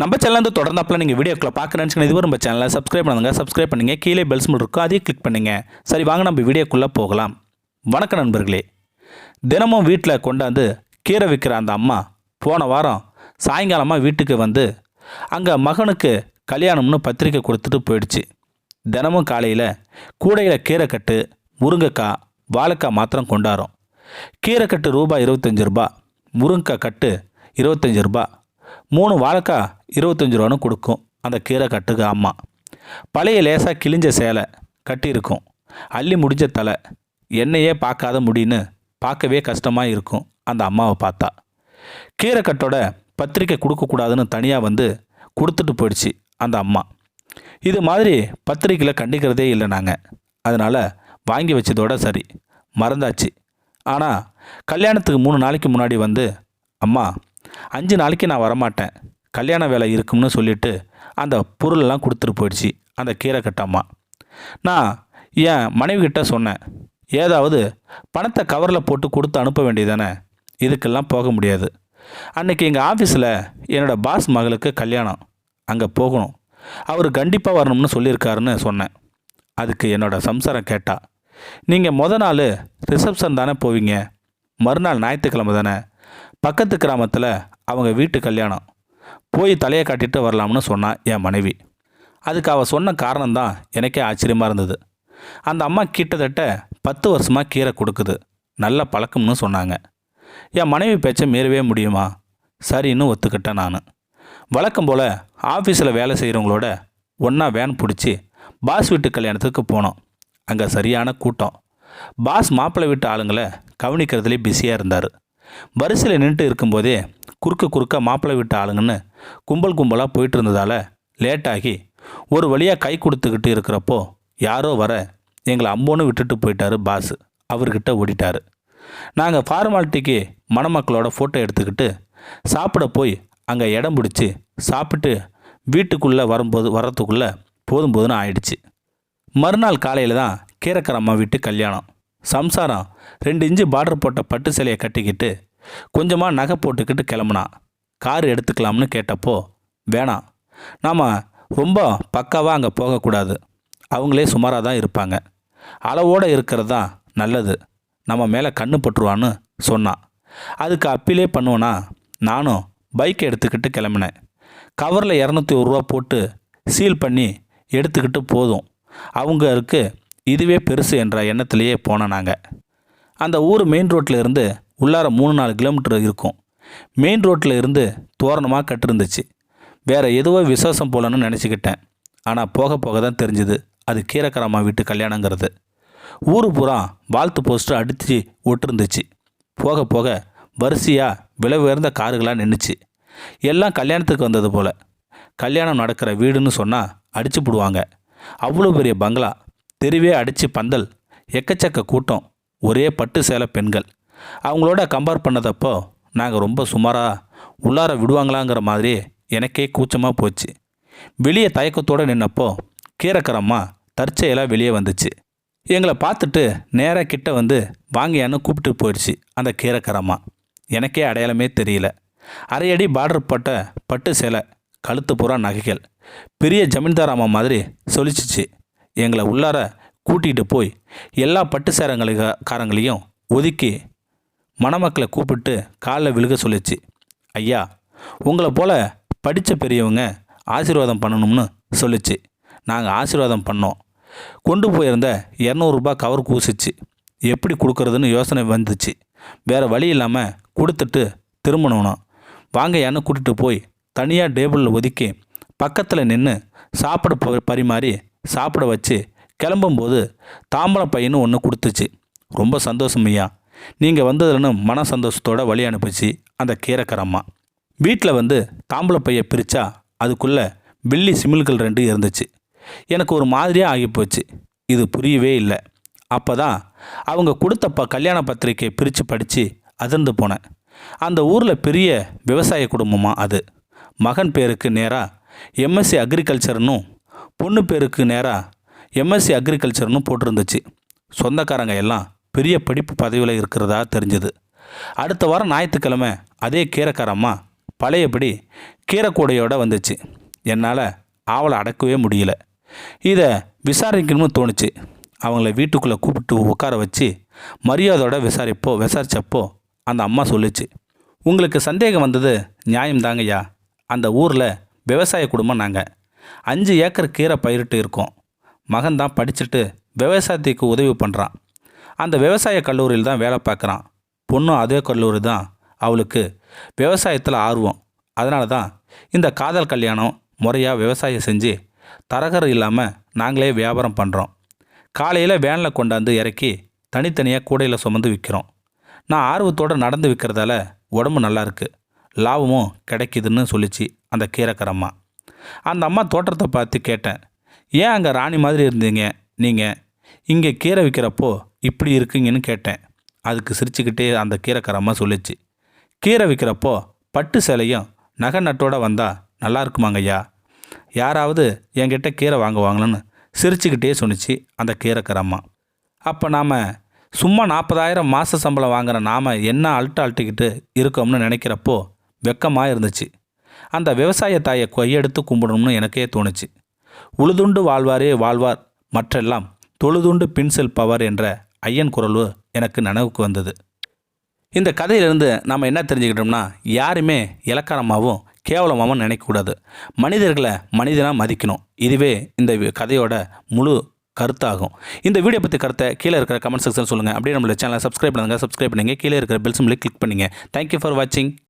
நம்ம சேனல் வந்து தொடர்ந்தாப்பில் நீங்கள் வீடியோக்களை பார்க்குறேன்னு இதுவரை நம்ம சேனலை சப்ஸ்கிரைப் பண்ணுங்கள் சப்ஸ்கிரைப் பண்ணுங்கள் கீழே பெல்ஸ் மட்டும் இருக்கோ அதையும் கிளிக் பண்ணுங்கள் சரி வாங்க நம்ம வீடியோக்குள்ளே போகலாம். வணக்கம் நண்பர்களே. தினமும் வீட்டில் கொண்டாந்து கீரை விற்கிற அந்த அம்மா போன வாரம் சாயங்காலமாக வீட்டுக்கு வந்து அங்கே மகனுக்கு கல்யாணம்னு பத்திரிக்கை கொடுத்துட்டு போயிடுச்சு. தினமும் காலையில் கூடையில் கீரைக்கட்டு முருங்கைக்காய் வாழைக்காய் மாத்திரம் கொண்டாடும் கீரைக்கட்டு ரூபாய் இருபத்தஞ்சி ரூபா முருங்கைக்காய் கட்டு இருபத்தஞ்சி ரூபாய். மூணு வாழைக்காய் இருபத்தஞ்சி ரூபான்னு கொடுக்கும். அந்த கீரை கட்டுக்கு அம்மா. பழைய லேசாக கிழிஞ்ச சேலை கட்டியிருக்கும். அள்ளி முடிஞ்ச தலை. என்னையே பார்க்காத முடின்னு பார்க்கவே கஷ்டமாக இருக்கும் அந்த அம்மாவை பார்த்தா. கீரை கட்டோட பத்திரிக்கை கொடுக்கக்கூடாதுன்னு தனியாக வந்து கொடுத்துட்டு போயிடுச்சு அந்த அம்மா. இது மாதிரி பத்திரிக்கையில் கண்டிக்கிறதே இல்லை நாங்கள் அதனால் வாங்கி வச்சதோட சரி. மறந்தாச்சு. ஆனால் கல்யாணத்துக்கு மூணு நாளைக்கு முன்னாடி வந்து அம்மா அஞ்சு நாளைக்கு நான் வரமாட்டேன். கல்யாண வேலை இருக்கும்னு சொல்லிவிட்டு அந்த பொருளெல்லாம் கொடுத்துட்டு போயிடுச்சு அந்த கீரை கட்டம்மா நான் என் மனைவிக்கிட்ட சொன்னேன் ஏதாவது பணத்தை கவரில் போட்டு கொடுத்து அனுப்ப வேண்டியதானே இதுக்கெல்லாம் போக முடியாது. அன்றைக்கி எங்கள் ஆஃபீஸில் என்னோடய பாஸ் மகளுக்கு கல்யாணம். அங்கே போகணும். அவர் கண்டிப்பாக வரணும்னு சொல்லியிருக்காருன்னு சொன்னேன். அதுக்கு என்னோட சம்சாரம் கேட்டா நீங்கள் மொதல் நாள் ரிசப்ஷன் தானே போவீங்க? மறுநாள் ஞாயிற்றுக்கிழமை தானே? பக்கத்து கிராமத்தில் அவங்க வீட்டு கல்யாணம். போய் தலையை காட்டிட்டு வரலாம்னு சொன்னான் என் மனைவி. அதுக்கு அவள் சொன்ன காரணம்தான் எனக்கே ஆச்சரியமாக இருந்தது. அந்த அம்மா கிட்டத்தட்ட பத்து வருஷமாக கீரை கொடுக்குது. நல்ல பழக்கம்னு சொன்னாங்க. என் மனைவி பேச்சை மீறவே முடியுமா? சரின்னு ஒத்துக்கிட்டேன் நான். வழக்கம் போல் ஆஃபீஸில் வேலை செய்கிறவங்களோட ஒன்றா வேன் பிடிச்சி பாஸ் வீட்டு கல்யாணத்துக்கு போனோம். அங்கே சரியான கூட்டம். பாஸ் மாப்பிள்ளை வீட்டு ஆளுங்களை கவனிக்கிறதுலே பிஸியாக இருந்தார். வரிசையில் நின்றுட்டு இருக்கும்போதே குறுக்க குறுக்க மாப்பிள்ளை வீட்டு ஆளுங்கன்னு கும்பல் கும்பலாக போயிட்டு இருந்ததால் லேட்டாகி ஒரு வழியாக கை கொடுத்துக்கிட்டு இருக்கிறப்போ யாரோ வர எங்களை அம்போன்னு விட்டுட்டு போயிட்டாரு பாஸ் அவர்கிட்ட ஓடிட்டார். நாங்கள் ஃபார்மாலிட்டிக்கு மணமக்களோட ஃபோட்டோ எடுத்துக்கிட்டு சாப்பிட போய் அங்கே இடம் பிடிச்சி சாப்பிட்டு வீட்டுக்குள்ளே வரும்போது வர்றதுக்குள்ளே போதும் போதும்னு ஆயிடுச்சு. மறுநாள் காலையில் தான் கீரக்கரம்மா வீட்டு கல்யாணம். சம்சாரம் ரெண்டு இன்ச்சு பார்டர் போட்ட பட்டு சிலையை கட்டிக்கிட்டு கொஞ்சமாக நகை போட்டுக்கிட்டு கிளம்புனா. கார் எடுத்துக்கலாம்னு கேட்டப்போ வேணாம் நாம் ரொம்ப பக்காவாக அங்கே போகக்கூடாது. அவங்களே சுமாராக தான் இருப்பாங்க. அளவோடு இருக்கிறது தான் நல்லது. நம்ம மேலே கண்ணு பட்டுருவான்னு சொன்னான் அதுக்கு அப்பீலே பண்ணுவோன்னா நானும் பைக்கை எடுத்துக்கிட்டு கிளம்பினேன். கவரில் இரநூத்தி ஒரு ரூபா போட்டு சீல் பண்ணி எடுத்துக்கிட்டு போதும். அவங்களுக்கு இதுவே பெருசு என்ற எண்ணத்திலேயே போனோம் நாங்கள் அந்த ஊர் மெயின் ரோட்டில் இருந்து உள்ளார மூணு நாலு கிலோமீட்டர் இருக்கும். மெயின் ரோட்டில் இருந்து தோரணமாக கட்டிருந்துச்சு. வேறு எதுவோ விசேஷம் போலன்னு நினச்சிக்கிட்டேன். ஆனால் போக போக தான் தெரிஞ்சுது அது கீரக்கரம்மா வீட்டு கல்யாணங்கிறது. ஊர் பூரா வாழ்த்து போஸ்டர் அடித்து ஒட்டிருந்துச்சு. போக போக வரிசையாக விலை உயர்ந்த காருகளாக நின்றுச்சு எல்லாம் கல்யாணத்துக்கு வந்தது போல். கல்யாணம் நடக்கிற வீடுன்னு சொன்னால் அடிச்சு போடுவாங்க. அவ்வளோ பெரிய பங்களா. தெருவே அடித்து பந்தல் எக்கச்சக்க கூட்டம் ஒரே பட்டு சேலை பெண்கள். அவங்களோட கம்பேர் பண்ணதப்போ நாங்கள் ரொம்ப சுமாராக உள்ளார விடுவாங்களாங்கிற மாதிரி எனக்கே கூச்சமாக போச்சு. வெளியே தயக்கத்தோடு நின்னப்போ கீரக்கரம்மா தற்செயலாக வெளியே வந்துச்சு. எங்களை பார்த்துட்டு நேராக கிட்ட வந்து வாங்கியான்னு கூப்பிட்டு போயிடுச்சு அந்த கீரக்கரம்மா. எனக்கே அடையாளமே தெரியல. அரையடி பார்டர் போட்ட பட்டு சேலை கழுத்து பூரா நகைகள் பெரிய ஜமீன்தார் அம்மா மாதிரி சொல்லிச்சிச்சு எங்களை உள்ளார கூட்டிகிட்டு போய் எல்லா பட்டு சேரங்களுக்கு காரங்களையும் ஒதுக்கி மணமக்களை கூப்பிட்டு காலில் விழுக சொல்லிச்சு. ஐயா உங்களை போல் படித்த பெரியவங்க ஆசீர்வாதம் பண்ணணும்னு சொல்லிச்சு. நாங்கள் ஆசீர்வாதம் பண்ணோம். கொண்டு போயிருந்த இரநூறுபா கவர் கூசிச்சு. எப்படி கொடுக்கறதுன்னு யோசனை வந்துச்சு. வேறு வழி இல்லாமல் கொடுத்துட்டு திரும்பணும் யானை கூட்டிகிட்டு போய் தனியாக டேபிளில் ஒதுக்கி பக்கத்தில் நின்று சாப்பிட ப- பரிமாறி சாப்பிட வச்சு கிளம்பும்போது தாம்பரம் பையன்னு ஒன்று கொடுத்துச்சு. ரொம்ப சந்தோஷம் ஐயா. நீங்கள் வந்ததுலன்னு மன சந்தோஷத்தோட வழி அனுப்பிச்சு அந்த கீரைக்கரம்மா வீட்டில் வந்து தாம்பள பையை பிரித்தா அதுக்குள்ளே வெள்ளி சிமில்கள் ரெண்டு இருந்துச்சு. எனக்கு ஒரு மாதிரியாக ஆகிப்போச்சு. இது புரியவே இல்லை. அப்போ தான் அவங்க கொடுத்த ப கல்யாண பத்திரிக்கையை பிரித்து படித்து அதிர்ந்து போனேன். அந்த ஊரில் பெரிய விவசாய குடும்பமாக அது. மகன் பேருக்கு நேராக எம்எஸ்சி அக்ரிகல்ச்சர்னும் பொண்ணு பேருக்கு நேராக எம்எஸ்சி அக்ரிகல்ச்சர்னு போட்டிருந்துச்சு. சொந்தக்காரங்க எல்லாம் பெரிய படிப்பு பதவியில் இருக்கிறதா தெரிஞ்சது. அடுத்த வாரம் ஞாயிற்றுக்கிழமை அதே கீரைக்காரம்மா பழையபடி கீரைக்கூடையோடு வந்துச்சு. என்னால் ஆவலை அடக்கவே முடியல. இதை விசாரிக்கணும்னு தோணுச்சு. அவங்கள வீட்டுக்குள்ளே கூப்பிட்டு உட்கார வச்சு மரியாதையோட விசாரிப்போ விசாரித்தப்போ அந்த அம்மா சொல்லுச்சு. உங்களுக்கு சந்தேகம் வந்தது நியாயம்தாங்கய்யா. அந்த ஊரில் விவசாய குடும்பம் நாங்கள் அஞ்சு ஏக்கர் கீரை பயிரிட்டு இருக்கோம். மகன் தான் படிச்சுட்டு விவசாயத்துக்கு உதவி பண்ணுறான் அந்த விவசாய கல்லூரியில் தான் வேலை பார்க்குறான். பொண்ணும் அதே கல்லூரி தான். அவளுக்கு விவசாயத்தில் ஆர்வம். அதனால தான் இந்த காதல் கல்யாணம் முறையாக விவசாயம் செஞ்சு தரகர் இல்லாமல் நாங்களே வியாபாரம் பண்ணுறோம் காலையில் வேனில் கொண்டாந்து இறக்கி தனித்தனியாக கூடையில் சுமந்து விற்கிறோம் நான் ஆர்வத்தோடு நடந்து விற்கிறதால உடம்பு நல்லாயிருக்கு லாபமும் கிடைக்குதுன்னு சொல்லிச்சு அந்த கீரைக்கரம்மா அந்த அம்மா தோட்டத்தை பார்த்து கேட்டேன். ஏன் அங்கே ராணி மாதிரி இருந்தீங்க? நீங்கள் இங்கே கீரை விற்கிறப்போ இப்படி இருக்கீங்கன்னு கேட்டேன். அதுக்கு சிரிச்சுக்கிட்டே அந்த கீரைக்கரம்மா சொல்லிச்சு. கீரை விற்கிறப்போ பட்டு சேலையும் நகை நட்டோட வந்தால் நல்லா இருக்குமாங்க ஐயா யாராவது என்கிட்ட கீரை வாங்குவாங்களான்னு சிரிச்சுக்கிட்டே சொன்னிச்சு அந்த கீரைக்கரம்மா அப்போ நாம் சும்மா நாற்பதாயிரம் மாத சம்பளம் வாங்குற நாம் என்ன அல்ட்டு அல்ட்டிக்கிட்டு இருக்கோம்னு நினைக்கிறப்போ வெக்கமாக இருந்துச்சு அந்த விவசாய தாயை கையெடுத்து கும்பிடணும்னு எனக்கே தோணுச்சு. உழுதுண்டு வாழ்வாரே வாழ்வார் மற்றெல்லாம் தொழுதுண்டு பின் செல்பவர் என்ற ஐயன் குரல்வு எனக்கு நனவுக்கு வந்தது. இந்த கதையிலிருந்து நாம் என்ன தெரிஞ்சுக்கிட்டோம்னா யாருமே இலக்காரமாகவும் கேவலமாகவும் நினைக்கக்கூடாது. மனிதர்களை மனிதனாக மதிக்கணும். இதுவே இந்த கதையோட முழு கருத்தாகும். இந்த வீடியோ பற்றி கருத்தை கீழே இருக்கிற கமெண்ட் செக்ஷன் சொல்லுங்கள் அப்படியே நம்மளோட சேனலை சப்ஸ்கிரைப் பண்ணுங்கள் சப்ஸ்கிரைப் பண்ணுங்கள் கீழே இருக்கிற பெல் சிம்மில் கிளிக் பண்ணுங்கள் தேங்க்யூ ஃபார் வாட்சிங்